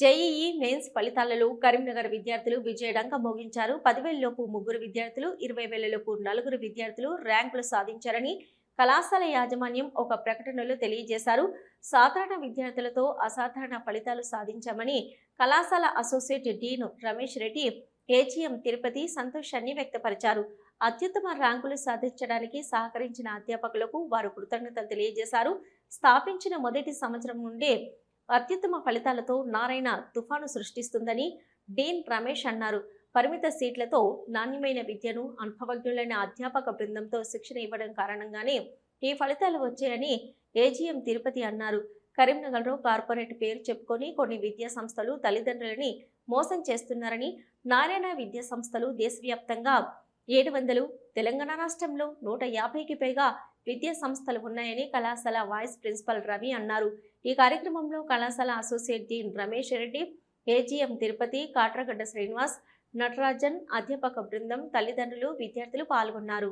JEE mains ఫలితాలలో కరీంనగర్ విద్యార్థులు విజయడంక మోగించారు. పదివేలలోపు ముగ్గురు విద్యార్థులు ఇరవై వేలలోపు నలుగురు విద్యార్థులు ర్యాంకులు సాధించారని కళాశాల యాజమాన్యం ఒక ప్రకటనలో తెలియజేశారు. సాధారణ విద్యార్థులతో అసాధారణ ఫలితాలు సాధించామని కళాశాల associate dean Ramesh Reddy AGM Tirupati సంతోషాన్ని వ్యక్తపరిచారు. అత్యుత్తమ ర్యాంకులు సాధించడానికి సహకరించిన అధ్యాపకులకు వారు కృతజ్ఞతలు తెలియజేశారు. స్థాపించిన మొదటి సంవత్సరం నుండే అత్యుత్తమ ఫలితాలతో నారాయణ తుఫాను సృష్టిస్తుందని డీన్ రమేష్ అన్నారు. పరిమిత సీట్లతో నాణ్యమైన విద్యను అనుభవజ్ఞులైన అధ్యాపక బృందంతో శిక్షణ ఇవ్వడం కారణంగానే ఈ ఫలితాలు వచ్చాయని ఏజీఎం తిరుపతి అన్నారు. కరీంనగర్లో కార్పొరేట్ పేరు చెప్పుకొని కొన్ని విద్యా సంస్థలు తల్లిదండ్రులని మోసం చేస్తున్నారని నారాయణ విద్యా సంస్థలు దేశవ్యాప్తంగా ఏడు వందలు తెలంగాణ రాష్ట్రంలో నూట యాభైకి పైగా విద్యా సంస్థలు ఉన్నాయని కళాశాల వైస్ ప్రిన్సిపల్ రవి అన్నారు. ఈ కార్యక్రమంలో కళాశాల associate dean Ramesh Reddy AGM Tirupati Katragadda Srinivas Natarajan అధ్యాపక బృందం తల్లిదండ్రులు విద్యార్థులు పాల్గొన్నారు.